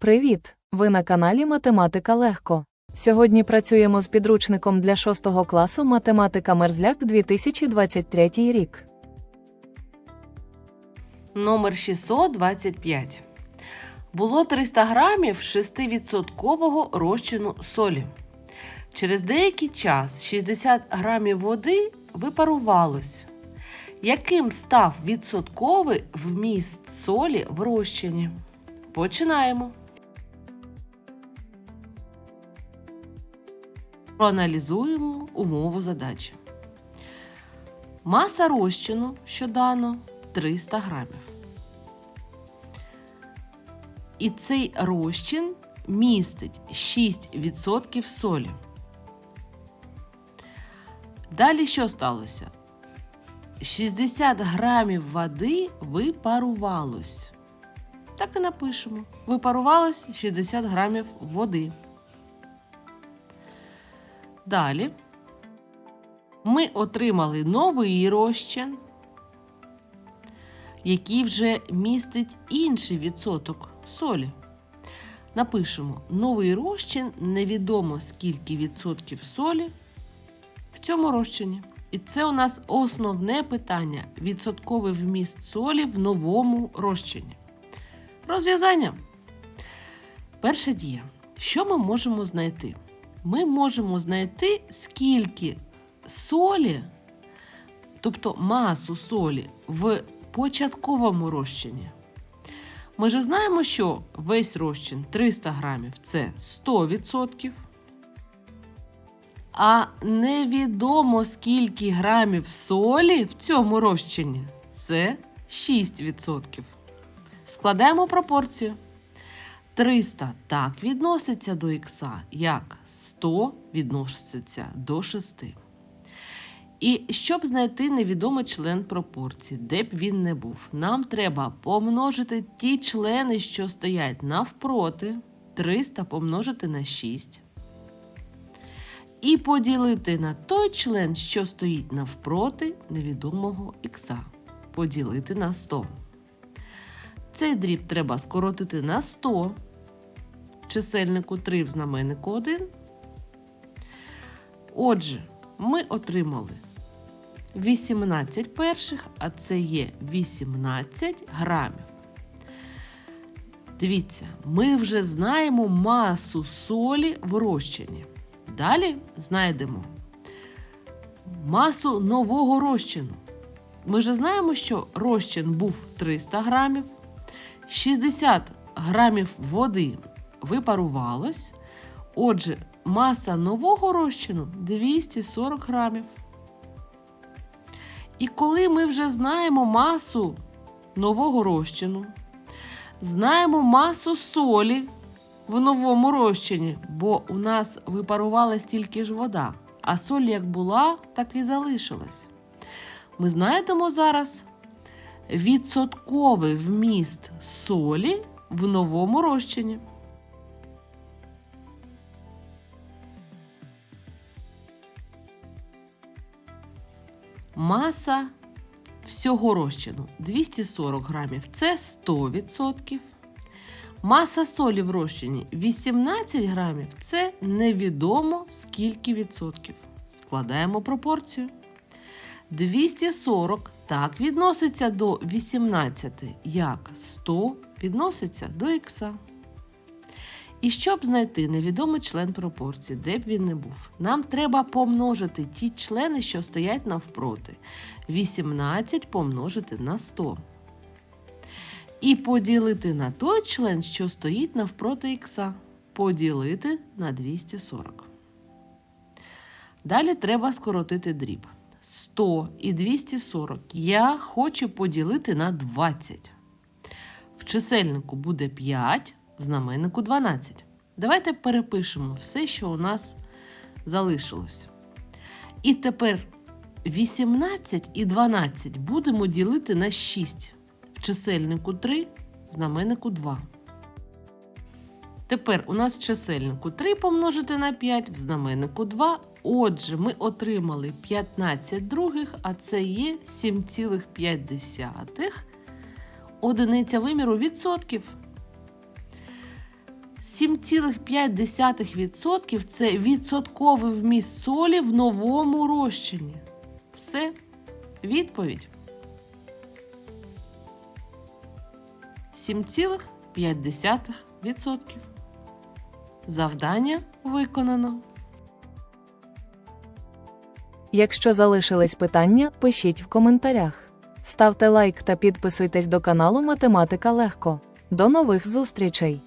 Привіт! Ви на каналі Математика Легко. Сьогодні працюємо з підручником для 6 класу Математика Мерзляк 2023 рік. Номер 625. Було 300 грамів 6% розчину солі. Через деякий час 60 грамів води випарувалось. Яким став відсотковий вміст солі в розчині? Починаємо. Проаналізуємо умову задачі. Маса розчину, що дано, 300 грамів. І цей розчин містить 6% солі. Далі що сталося? 60 грамів води випарувалось. Так і напишемо. Випарувалось 60 грамів води. Далі ми отримали новий розчин, який вже містить інший відсоток солі. Напишемо новий розчин, невідомо скільки відсотків солі в цьому розчині. І це у нас основне питання відсотковий вміст солі в новому розчині. Розв'язання. Перша дія. Що ми можемо знайти? Ми можемо знайти, скільки солі, тобто масу солі в початковому розчині. Ми ж знаємо, що весь розчин 300 грамів це 100%. А невідомо скільки грамів солі в цьому розчині це 6%. Складаємо пропорцію. 300 так відноситься до х, як 100 відноситься до 6. І щоб знайти невідомий член пропорції, де б він не був, нам треба помножити ті члени, що стоять навпроти, 300 помножити на 6. І поділити на той член, що стоїть навпроти невідомого х. Поділити на 100. Цей дріб треба скоротити на 100. Чисельнику 3 в знаменнику 1. Отже, ми отримали 18 перших, а це є 18 грамів. Дивіться, ми вже знаємо масу солі в розчині. Далі знайдемо масу нового розчину. Ми вже знаємо, що розчин був 300 грамів, 60 грамів води випарувалось. Отже, маса нового розчину 240 грамів. І коли ми вже знаємо масу нового розчину, знаємо масу солі в новому розчині, бо у нас випарувалась тільки ж вода, а соль як була, так і залишилась. Ми знайдемо зараз відсотковий вміст солі в новому розчині. Маса всього розчину 240 грамів це 100%. Маса солі в розчині 18 грамів це невідомо скільки відсотків. Складаємо пропорцію. 240 так відноситься до 18, як 100 відноситься до х. І щоб знайти невідомий член пропорції, де б він не був, нам треба помножити ті члени, що стоять навпроти. 18 помножити на 100. І поділити на той член, що стоїть навпроти х. Поділити на 240. Далі треба скоротити дріб. 100 і 240 я хочу поділити на 20. В чисельнику буде 5, в знаменнику 12. Давайте перепишемо все, що у нас залишилось. І тепер 18 і 12 будемо ділити на 6. В чисельнику 3, в знаменнику 2. Тепер у нас в чисельнику 3 помножити на 5, в знаменнику 2. Отже, ми отримали 15 других, а це є 7,5 одиниця виміру відсотків. 7,5% це відсотковий вміст солі в новому розчині. Все. Відповідь. 7,5%. Завдання виконано. Якщо залишились питання, пишіть в коментарях. Ставте лайк та підписуйтесь до каналу Математика Легко. До нових зустрічей!